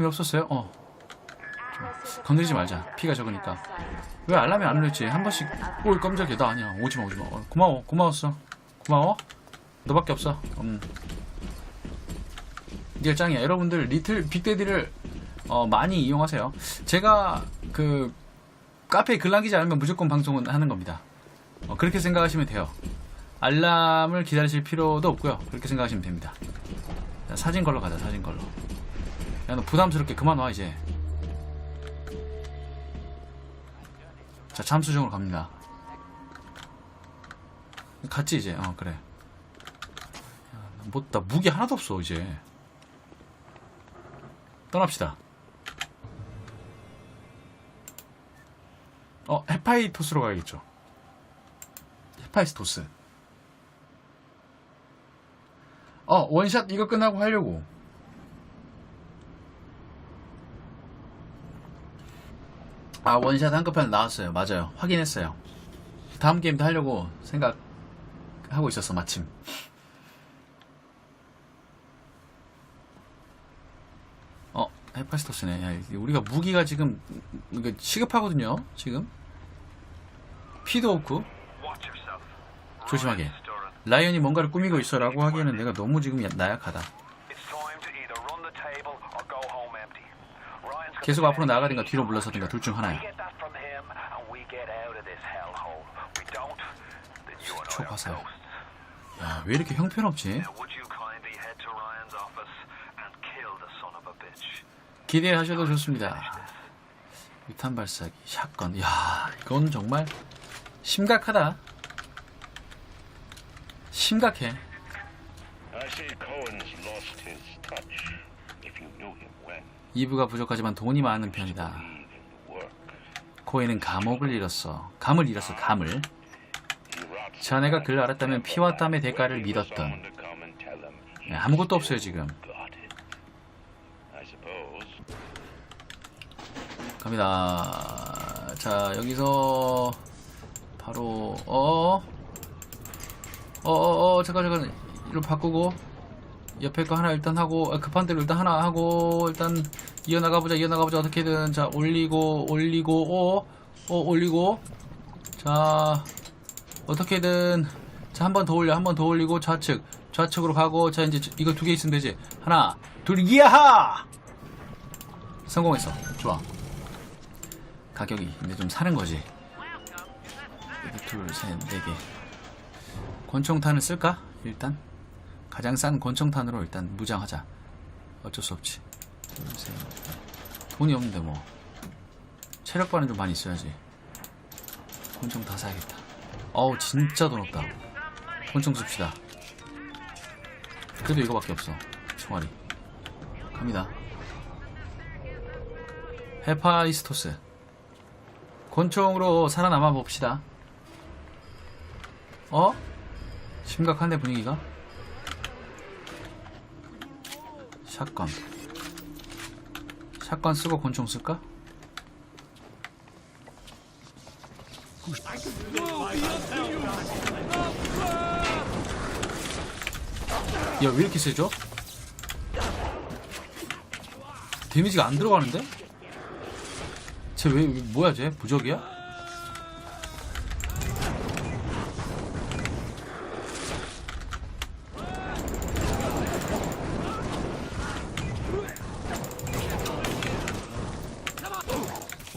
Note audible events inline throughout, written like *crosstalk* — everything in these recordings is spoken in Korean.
왜 없었어요? 어. 좀 건드리지 말자. 피가 적으니까. 왜 알람이 안 울렸지? 한 번씩. 오, 깜짝이야. 나 아니야. 오지마, 오지마. 어, 고마워. 고마웠어. 고마워. 너밖에 없어. 음. 니가 짱이야. 여러분들, 리틀 빅데디를 어, 많이 이용하세요. 제가 그 카페에 글 남기지 않으면 무조건 방송은 하는 겁니다. 어, 그렇게 생각하시면 돼요. 알람을 기다리실 필요도 없고요. 그렇게 생각하시면 됩니다. 자, 사진 걸로 가자, 사진 걸로. 야, 너 부담스럽게 그만 와, 이제. 자, 잠수정으로 갑니다. 갔지, 이제. 어, 그래. 야, 뭐, 나 무기 하나도 없어, 이제. 떠납시다. 어, 헤파이토스로 가야겠죠. 헤파이스토스. 어, 원샷 이거 끝나고 하려고. 아, 원샷 한급판 나왔어요. 맞아요. 확인했어요. 다음 게임도 하려고 생각하고 있었어, 마침. 어, 헤파이스토스네. 야, 우리가 무기가 지금, 시급하거든요, 지금. 피도 없고, 조심하게. 라이언이 뭔가를 꾸미고 있어라고 하기에는 내가 너무 지금 야- 나약하다. 계속 앞으로 나가든가 뒤로 물러서든가 둘 중 하나야. 초과살. 야, 왜 이렇게 형편없지? 기대하셔도 좋습니다. 유탄 발사기, 샷건. 야, 이건 정말 심각하다. 심각해. I say Cohen's lost his touch. If you knew him when, 2부가 부족하지만 돈이 많은 편이다. 코에는 감옥을 잃었어. 감을 잃었어, 감을. 자네가 그를 알았다면 피와 땀의 대가를 믿었던. 네, 아무것도 없어요, 지금. 갑니다. 자, 여기서 바로 어, 어, 어, 어, 잠깐, 잠깐, 이로 바꾸고 옆에 거 하나 일단 하고 아, 급한 대로 일단 하나 하고 일단 이어나가 보자, 이어나가 보자 어떻게든 자 올리고 올리고 어, 어 올리고 자 어떻게든 자 한 번 더 올려, 한 번 더 올리고 좌측, 좌측으로 가고 자 이제 이거 두 개 있으면 되지. 하나, 둘, 이야하! 성공했어. 좋아. 가격이 근데 좀 사는 거지. 여기 둘, 셋, 네 개. 권총탄을 쓸까? 일단 가장 싼 권총탄으로 일단 무장하자. 어쩔 수 없지. 돈이 없는데 뭐 체력반은 좀 많이 있어야지. 권총 다 사야겠다. 어우 진짜 돈 없다. 권총 씁시다. 그래도 이거밖에 없어. 총알이. 갑니다. 헤파이스토스. 권총으로 살아남아 봅시다. 어? 심각한데 분위기가? 샷건. 샷건 쓰고 권총 쓸까? 야, 왜 이렇게 세죠? 데미지가 안 들어가는데? 쟤 왜, 왜- 뭐야, 쟤? 부적이야?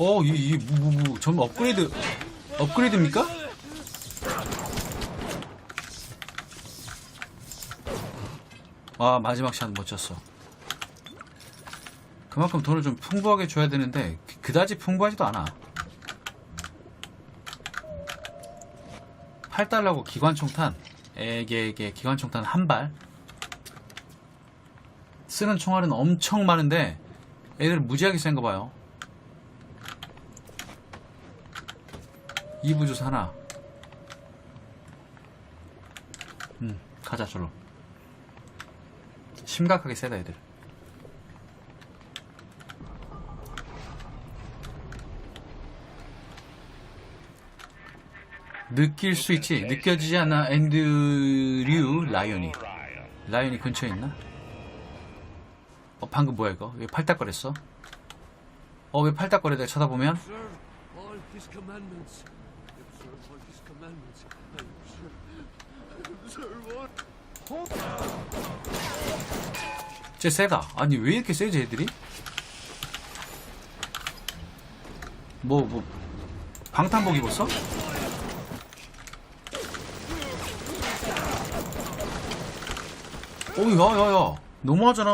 어, 이, 이, 무, 무, 무, 전부 업그레이드, 업그레이드입니까? 와, 마지막 샷 멋졌어. 그만큼 돈을 좀 풍부하게 줘야 되는데, 그- 그다지 풍부하지도 않아. 8달러고 기관총탄, 에게에게 기관총탄 한 발. 쓰는 총알은 엄청 많은데, 애들 무지하게 센 거 봐요. 이부주스 하나. 음, 가자, 저로. 심각하게 세다, 애들. 느낄 수 있지? 느껴지지 않아? 앤드류 라이언이. 라이언이 근처에 있나? 어, 방금 뭐야 이거? 왜 팔딱거렸어? 어, 왜 팔딱거려? 내가 쳐다보면? Observe his commandments. Observe all. 쟤 세다. 아니, 왜 이렇게 세지, 애들이? 뭐, 뭐, 방탄복 입었어? 오, 야, 야, 야. 너무하잖아.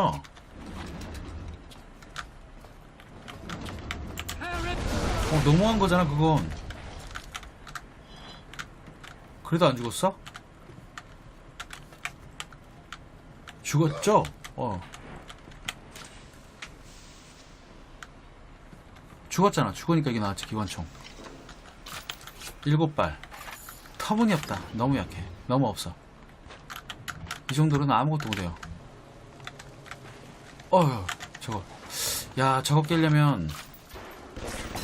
어, 너무한 거잖아, 그건. 그래도 안 죽었어? 죽었죠? 어. 죽었잖아. 죽으니까 이게 나왔지, 기관총. 일곱 발. 터무니없다. 너무 약해. 너무 없어. 이 정도로는 아무것도 못해요. 어휴, 저거. 야, 저거 깨려면.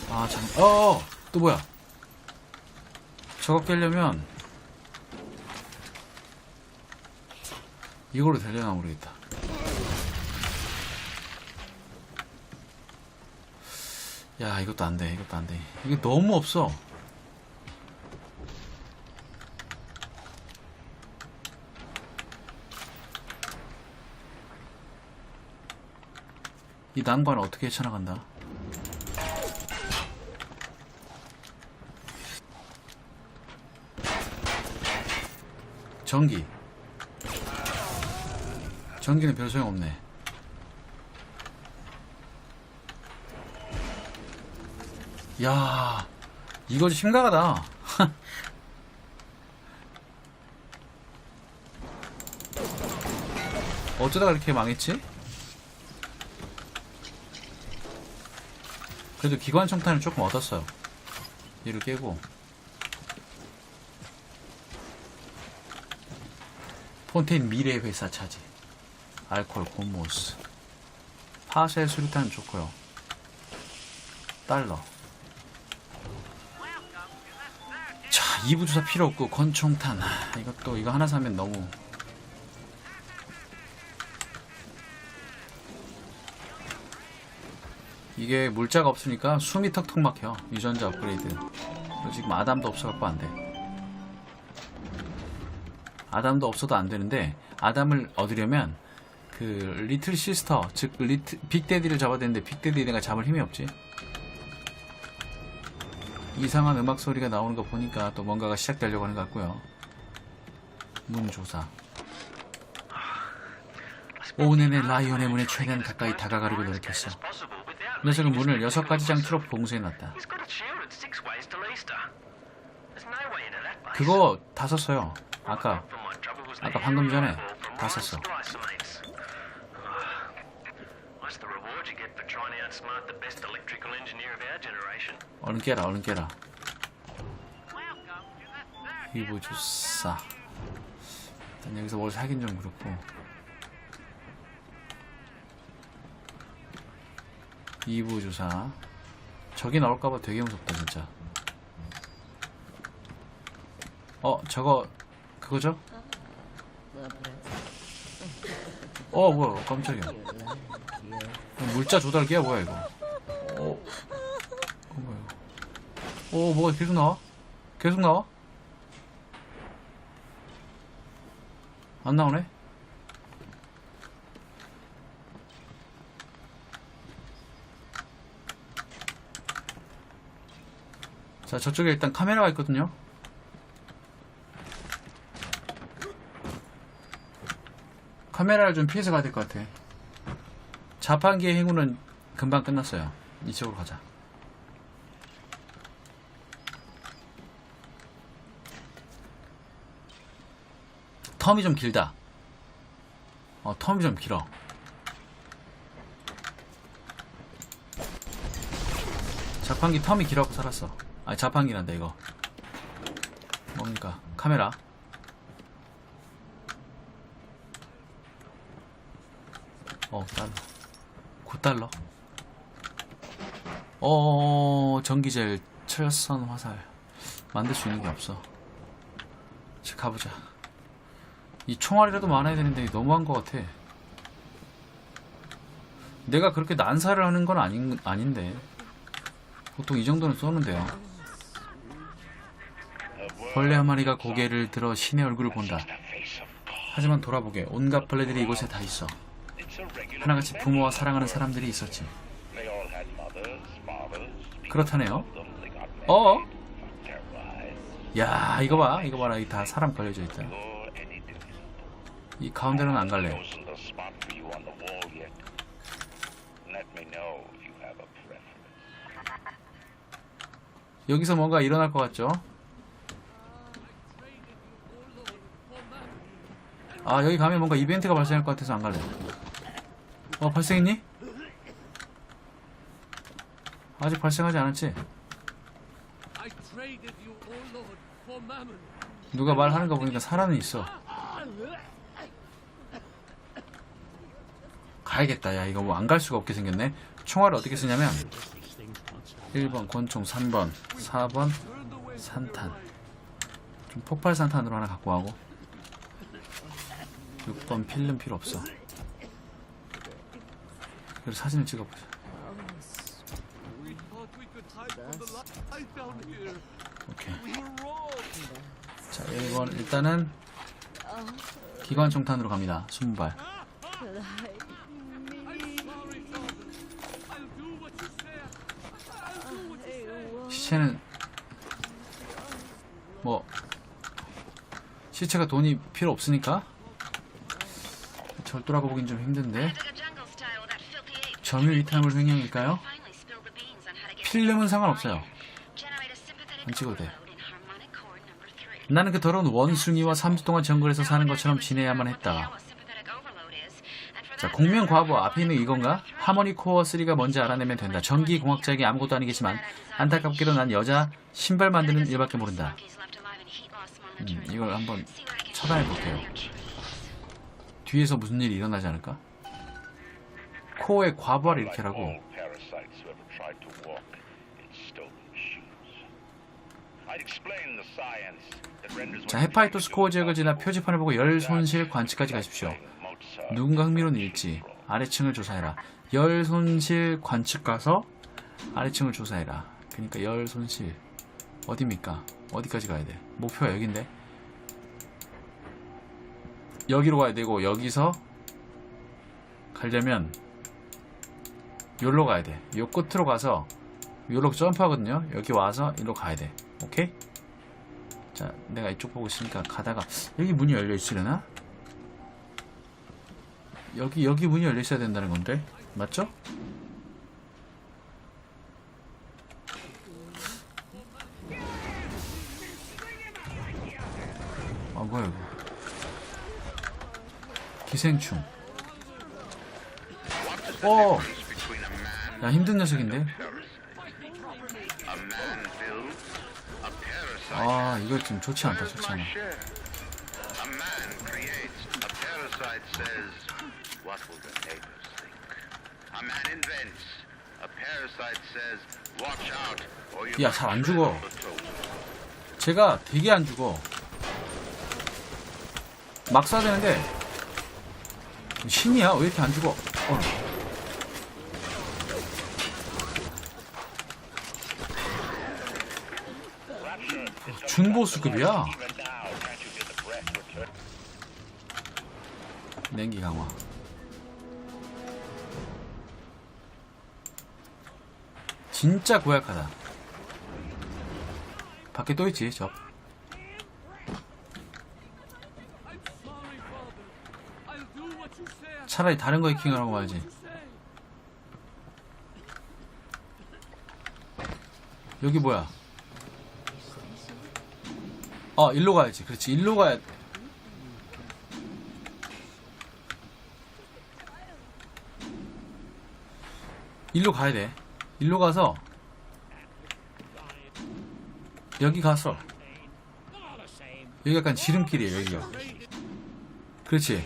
아, 참. 어어! 또 뭐야? 저거 깨려면. 이걸로 되려나 모르겠다. 야, 이것도 안 돼. 이것도 안 돼. 이게 너무 없어. 이 난관을 어떻게 헤쳐나간다? 전기. 전기는 별 소용 없네. 야, 이거 좀 심각하다. *laughs* 어쩌다가 이렇게 망했지? 그래도 기관 청탄을 조금 얻었어요. 얘를 깨고. 폰테인 미래 회사 차지. 알콜 곤모스. 파쇄 수류탄 좋고요. 달러. 자, 2부 주사 필요 없고 권총탄. 아, 이것도 이거 하나 사면 너무 이게 물자가 없으니까 숨이 턱턱 막혀. 유전자 업그레이드. 지금 아담도 없어갖고 안 돼. 아담도 없어도 안 되는데 아담을 얻으려면 그 리틀 시스터 즉 리틀 빅데디를 잡아야 되는데 빅데디 내가 잡을 힘이 없지. 이상한 음악 소리가 나오는 거 보니까 또 뭔가가 시작되려고 하는 것 같고요. 문 조사. 오후 내내 라이온의 문에 최대한 가까이 다가가려고 노력했어. 녀석은 문을 여섯 가지 장치로 봉쇄해놨다. 그거 다 썼어요. 아까 아까 방금 전에 다 썼어. 얼른 깨라, 얼른 깨라. 이보 주사. 일단 여기서 뭘 사긴 좀 그렇고. 이부 주사. 저기 나올까봐 되게 무섭다 진짜. 어 저거 그거죠? 어 뭐야 깜짝이야. 물자 조달기야 뭐야 이거? 어, 어 뭐야? 어 뭐가 계속 나와? 계속 나와? 안 나오네? 자, 저쪽에 일단 카메라가 있거든요. 카메라를 좀 피해서 가야 될 것 같아. 자판기의 행운은 금방 끝났어요. 이쪽으로 가자. 텀이 좀 길다. 어, 텀이 좀 길어. 자판기 텀이 길어갖고 살았어. 아니, 자판기란다, 이거. 뭡니까? 카메라. 어, 달러. 9달러. 어, 전기젤, 철선 화살. 만들 수 있는 게 없어. 자, 가보자. 이 총알이라도 많아야 되는데 너무한 것 같아. 내가 그렇게 난사를 하는 건 아닌, 아닌데. 보통 이 정도는 쏘는데요. 벌레 한 마리가 고개를 들어 신의 얼굴을 본다. 하지만 돌아보게 온갖 벌레들이 이곳에 다 있어. 하나같이 부모와 사랑하는 사람들이 있었지. 그렇다네요. 어? 야 이거 봐 이거 봐라 이다 사람 걸려져 있다. 이 가운데는 안 갈래. Chosen the spot for you on the wall yet. Let me know if you have a preference. 여기서 뭔가 일어날 것 같죠? 아 여기 가면 뭔가 이벤트가 발생할 것 같아서 안 갈래. 어 발생했니? 아직 발생하지 않았지? 누가 말하는 거 보니까 살아는 있어. 가야겠다. 야, 이거 뭐 안 갈 수가 없게 생겼네. 총알을 어떻게 쓰냐면 1번 권총, 3번, 4번 산탄. 좀 폭발 산탄으로 하나 갖고 가고 6번 필름 필요 없어. 그리고 사진을 찍어보자. 오케이. 자, 1번 일단은 기관총탄으로 갑니다. 20발. 시체는 뭐 시체가 돈이 필요 없으니까 절도라고 보긴 좀 힘든데 점유 이탈물 횡령일까요? 필름은 상관없어요. 안 찍어도 돼. 나는 그 더러운 원숭이와 3주 동안 정글에서 사는 것처럼 지내야만 했다. 자, 공명 과부 앞에 있는 이건가? 하모니 코어 3가 뭔지 알아내면 된다. 전기 공학자에게 아무것도 아니겠지만 안타깝게도 난 여자 신발 만드는 일밖에 모른다. 음, 이걸 한번 차단해 볼게요. 뒤에서 무슨 일이 일어나지 않을까? 코어에 과부하를 일으키라고. 자, 헤파이토 스 코어 지역을 지나 표지판을 보고 열 손실 관측까지 가십시오. 누군가 흥미로운 일지 아래층을 조사해라. 열 손실 관측 가서 아래층을 조사해라. 그러니까 열 손실 어디입니까? 어디까지 가야 돼? 목표가 여긴데. 여기로 가야 되고 여기서 가려면 여기로 가야 돼. 요 끝으로 가서 요로 점프하거든요. 여기 와서 이리로 가야 돼. 오케이? 자, 내가 이쪽 보고 있으니까 가다가 여기 문이 열려 있으려나? 여기 여기 문이 열려 있어야 된다는 건데. 맞죠? 아 뭐야 이거. 기생충. 어! 야 힘든 녀석인데. 아 이거 좀 좋지 않다 좋지 않아 what will the neighbors think? A man invents, a parasite says, watch out, or you 야, 잘 안 죽어. might be 제가 되게 안 죽어. 막 쏴야 되는데 신이야 왜 이렇게 안 죽어? 어. 준보수급이야. 냉기 강화. 진짜 고약하다. 밖에 또 있지 저. 차라리 다른 거 해킹하라고 말지. You say. 여기 뭐야? 어, 일로 가야지. 그렇지. 일로 가야. 일로 가야 돼. 일로 가서 여기 가서 여기 약간 지름길이에요, 여기가. 그렇지.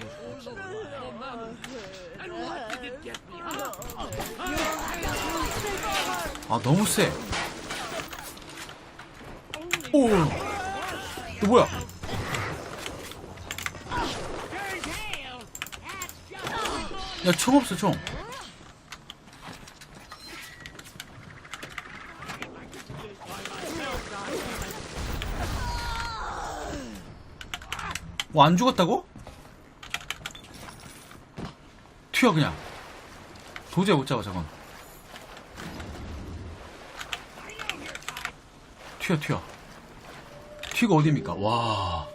아, 너무 세. 오! 이거 뭐야? 야, 총 없어, 총. 뭐안 죽었다고? 튀어 그냥 도저히 못 잡아 저건 튀어 튀어 튀가 어디입니까 와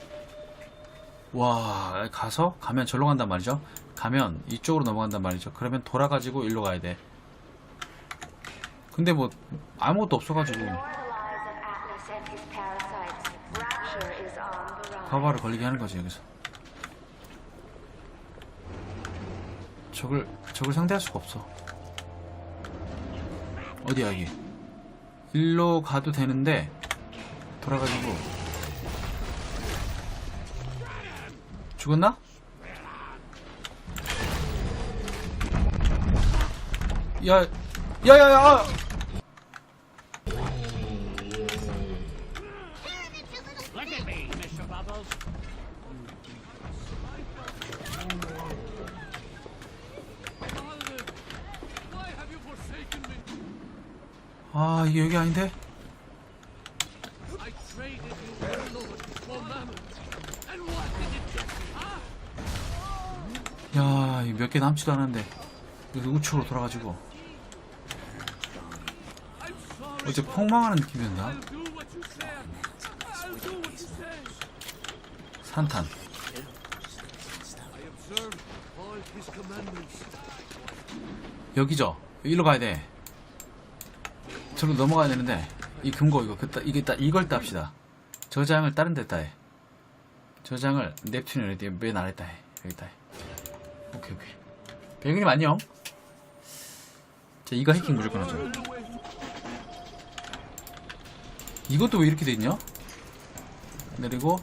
와, 가서, 가면 절로 간단 말이죠. 가면 이쪽으로 넘어간단 말이죠. 그러면 돌아가지고 일로 가야 돼. 근데 뭐, 아무것도 없어가지고, 화발을 걸리게 하는 거지, 여기서. 적을, 적을 상대할 수가 없어. 어디야, 여기. 일로 가도 되는데, 돌아가지고. 죽었나? 야, 야, 야, 야! 아, 이게 여기 아닌데? Ah! 야, 몇 개 남지도 않았는데. 우측으로 돌아가지고. 어째 폭망하는 느낌이었나? 산탄. 여기죠? 일로 가야 돼. 저로 넘어가야 되는데, 이 금고, 이거, 그따, 이게 따, 이걸 땁시다. 저장을 다른 데다 해. 저장을 넵튠 어디 맨 아래다 해. 여기다 해. 오케이, 오케이. 배근님 안녕. 자, 이거 해킹 무조건 하죠. 이것도 왜 이렇게 돼 있냐? 내리고,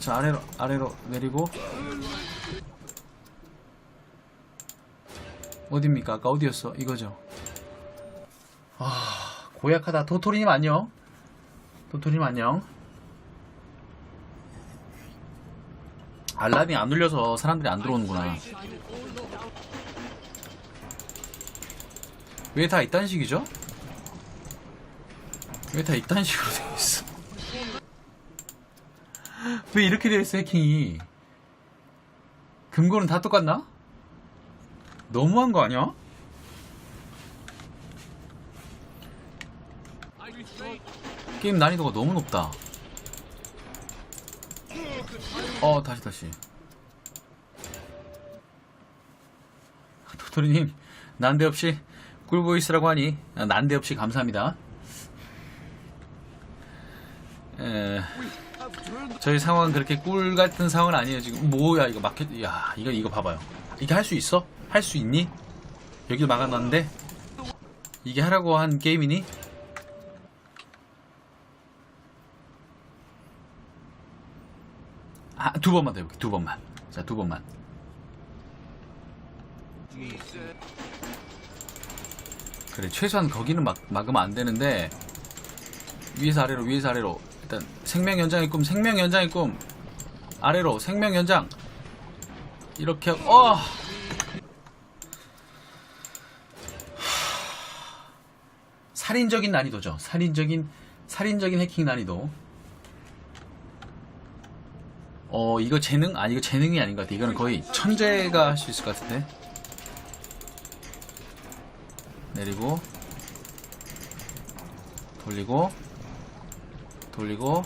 자, 아래로, 아래로 내리고, 어딥니까? 아까 어디였어? 이거죠. 아, 고약하다. 도토리님 안녕. 도토리님 안녕. 알람이 안 울려서 사람들이 안 들어오는구나. 왜 다 이딴 식이죠? 왜 다 이딴 식으로 되어 있어? *laughs* 왜 이렇게 되어 있어, 해킹이? 금고는 다 똑같나? 너무한 거 아니야? I betrayed 게임 난이도가 너무 높다. 어, 다시, 다시. 도토리님, 난데없이 꿀보이스라고 하니, 아, 난데없이 감사합니다. 에, 저희 상황은 그렇게 꿀 같은 상황은 아니에요, 지금. 뭐야, 이거 마켓, 야, 이거, 이거 봐봐요. 이게 할 수 있어? 할 수 있니? 여기도 막아놨는데? 이게 하라고 한 게임이니? 아, 두 번만 더 해볼게, 두 번만. 자, 두 번만. 그래, 최소한 거기는 막, 막으면 안 되는데, 위에서 아래로, 위에서 아래로. 일단, 생명 연장의 꿈, 생명 연장의 꿈. 아래로, 생명 연장. 이렇게, 어! 살인적인 난이도죠. 살인적인, 살인적인 해킹 난이도. 어, 이거 재능? 아니, 이거 재능이 아닌 것 같아. 이거는 거의 천재가 할 수 있을 것 같은데. 내리고, 돌리고, 돌리고,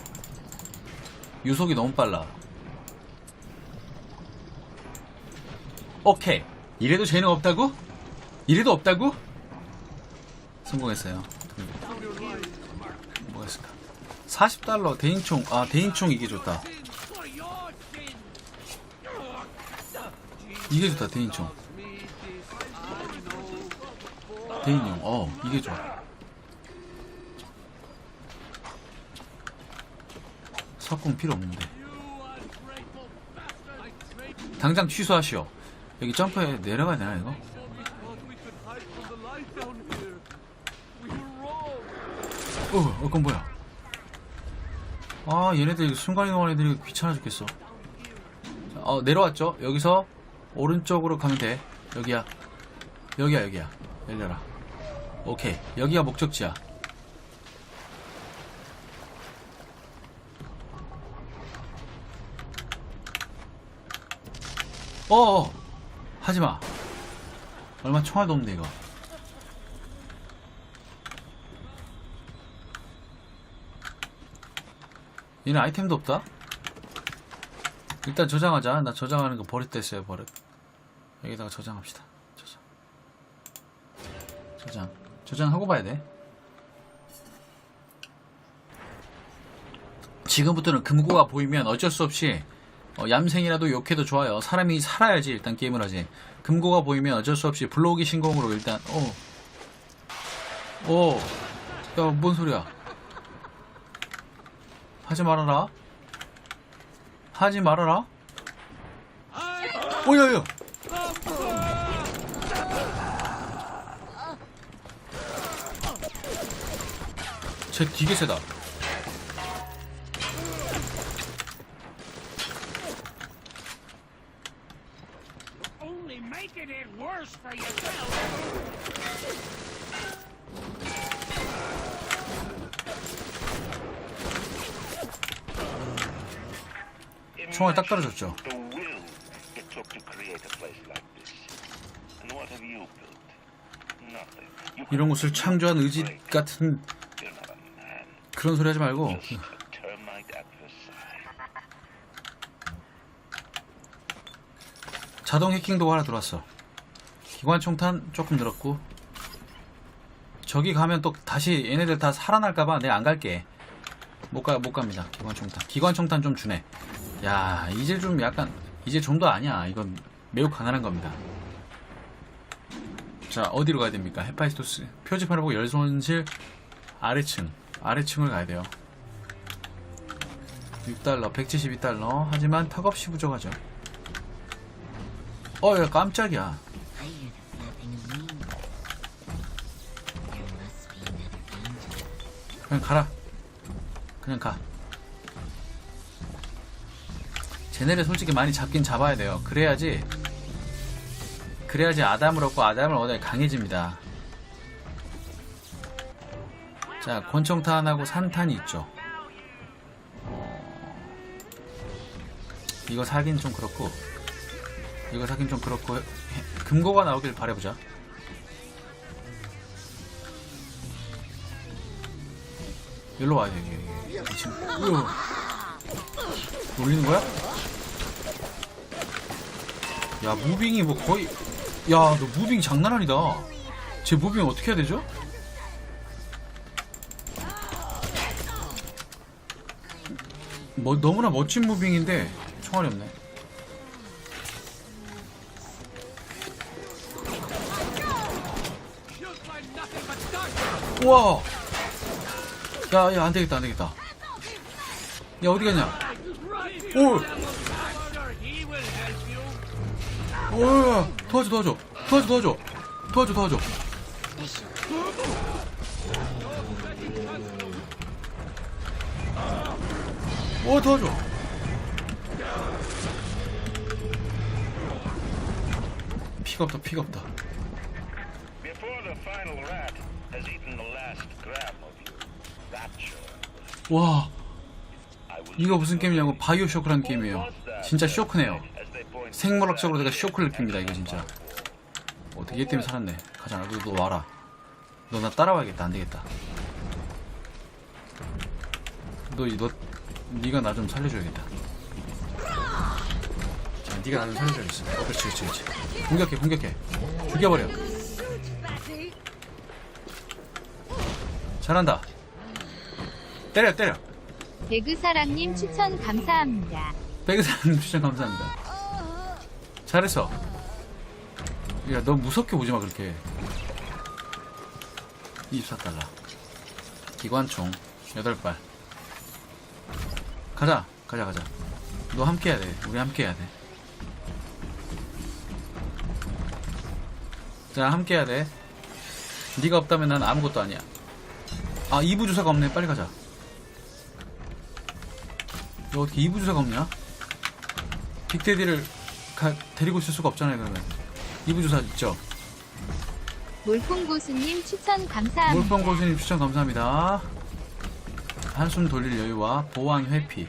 유속이 너무 빨라. 오케이. 이래도 재능 없다고? 이래도 없다고? 성공했어요. 뭐가 있을까? 40달러, 대인총, 아, 대인총 이게 좋다. 이게 좋다 대인총. 대인용 어 이게 좋아 석궁 필요 없는데 당장 취소하시오 여기 점프해 내려가야 되나 이거? 어, 어 그건 뭐야 아 얘네들 순간이동하는 애들이 귀찮아 죽겠어 자, 어 내려왔죠 여기서 오른쪽으로 가면 돼. 여기야. 여기야 여기야. 열려라. 오케이. 여기가 목적지야. 어어. 하지마. 얼마 총알도 없는데 이거. 얘는 아이템도 없다? 일단 저장하자. 나 저장하는 거 버릇 됐어요 버릇 여기다가 저장합시다 저장 저장 저장하고 봐야 돼 지금부터는 금고가 보이면 어쩔 수 없이 어, 얌생이라도 욕해도 좋아요. 사람이 살아야지 일단 게임을 하지. 금고가 보이면 어쩔 수 없이 블로기 신공으로 일단 어. 어. 야, 뭔 소리야? 하지 말아라. 하지 말아라. 오, 야, 야. 쟤 되게 세다. Only making it worse for yourself. 총알 딱 떨어졌죠. The will it took to create a place like this. And what have you built? Nothing. You 이런 곳을 창조한 의지 같은 You're not a man, 그런 소리 하지 말고. 자동 해킹도가 하나 들어왔어. 기관 총탄 조금 늘었고 저기 가면 또 다시 얘네들 다 살아날까봐 내가 안 갈게. 못 가, 못 갑니다. 기관 총탄. 기관 총탄 좀 주네. 야, 이제 좀 약간, 이제 좀 더 아니야. 이건 매우 가난한 겁니다. 자, 어디로 가야 됩니까? 헤파이스토스. 표지판을 보고 열손실 아래층. 아래층을 가야 돼요. 6달러, 172달러. 하지만 턱없이 부족하죠. 어, 야, 깜짝이야. 그냥 가라. 그냥 가. 쟤네를 솔직히 많이 잡긴 잡아야 돼요. 그래야지, 그래야지 아담을 얻고 아담을 얻어야 강해집니다. 자, 권총탄하고 산탄이 있죠. 어, 이거 사긴 좀 그렇고, 이거 사긴 좀 그렇고, 해- 금고가 나오길 바라보자. 여기로 와야 돼. 지금, 으. 놀리는 거야? 야, 무빙이 뭐 거의, 야, 너 무빙 장난 아니다. 제 무빙 어떻게 해야 되죠? 뭐, 너무나 멋진 무빙인데, 총알이 없네. 우와! 야, 야, 안 되겠다, 안 되겠다. 야, 어디 갔냐? Right. 오! Order, he will help you. 오, 야, 야, 도와줘, 도와줘. 도와줘, 도와줘. 도와줘, 도와줘. 오, 도와줘. 피가 없다, 피가 없다. 와, 이거 무슨 게임이냐고 바이오 쇼크라는 게임이에요. 진짜 쇼크네요. 생물학적으로 내가 쇼크를 느낍니다, 이거 진짜. 어떻게 얘 때문에 살았네. 가자, 너, 너 와라. 너 나 따라와야겠다, 안 되겠다. 너, 너, 네가 나 좀 살려줘야겠다. 자, 네가 나좀 살려줘야겠어. 어, 그렇지, 그렇지, 그렇지. 공격해, 공격해. 죽여버려. 잘한다. 때려, 때려. 배그사랑님 추천 감사합니다. 백사님 추천 감사합니다. 잘했어. 야, 너 무섭게 보지 마, 그렇게. 24달러. 기관총, 8발. 가자, 가자, 가자. 너 함께 해야 돼. 우리 함께 해야 돼. 자, 함께 해야 돼. 네가 없다면 난 아무것도 아니야. 아, 2부 주사가 없네. 빨리 가자. 너 어떻게 2부 주사가 없냐? 빅데디를 가- 데리고 있을 수가 없잖아요, 그러면. 2부 주사 있죠? 몰풍고수님 추천 감사합니다. 몰빵 고수님 추천 감사합니다. 한숨 돌릴 여유와 보안 회피.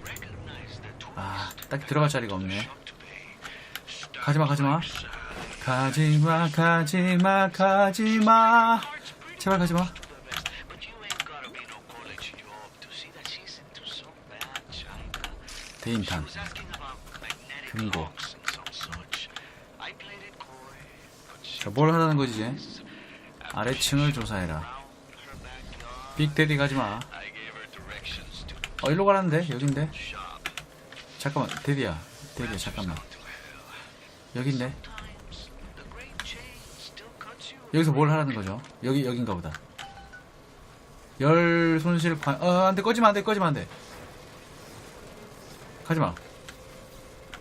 아, 딱 들어갈 자리가 없네. 가지마 가지마 가지마 가지마 가지마 제발 가지마. 대인탄 금고 자뭘 하라는 거지 이제 아래층을 조사해라. 빅데디 가지마 어 일로 가라는데? 여긴데. 잠깐만 데디야. 데디야 잠깐만. 여긴데. 여기서 뭘 하라는 거죠? 여기 여긴가 보다. 열 손실 관... 어 안돼. 꺼지면 안돼 꺼지면 안돼. 가지마.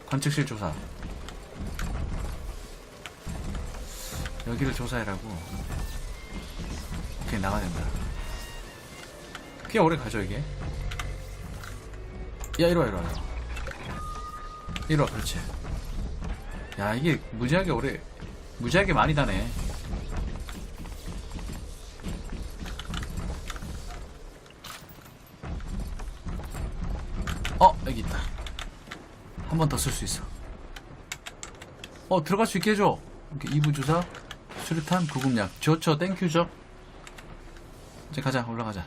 관측실 조사. 여기를 조사해라고. 오케이 나가야 된다. 꽤 오래 가죠 이게 야 이리와 이리와 이리와. 그렇지. 야 이게 무지하게 오래 무지하게 많이 다네. 어 여기 있다. 한 번 더 쓸 수 있어. 어 들어갈 수 있게 해줘. 이렇게 2부 주사 수류탄 구급약. 좋죠. 땡큐죠 이제 가자 올라가자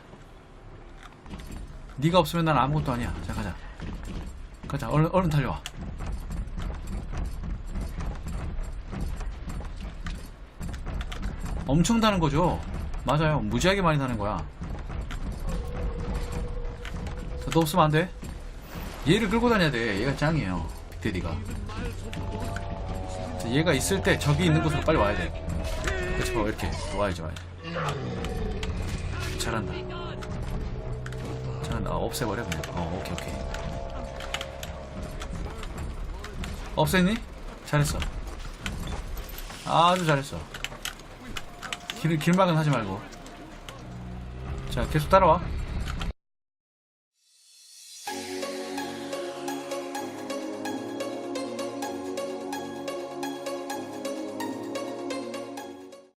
네가 없으면 난 아무것도 아니야. 자 가자. 가자. 얼른 얼른 달려와. 엄청 다는 거죠? 맞아요. 무지하게 많이 다는 거야. 자, 너 없으면 안 돼. 얘를 끌고 다녀야 돼. 얘가 짱이에요. 빅데디가. 자, 얘가 있을 때 저기 있는 곳으로 빨리 와야 돼. 그렇지 봐 이렇게 와야지 와야지. 잘한다 아, 없애버려 그냥. 어 오케이 오케이. 없앴니? 잘했어. 아주 잘했어. 길, 길막은 하지 말고. 자 계속 따라와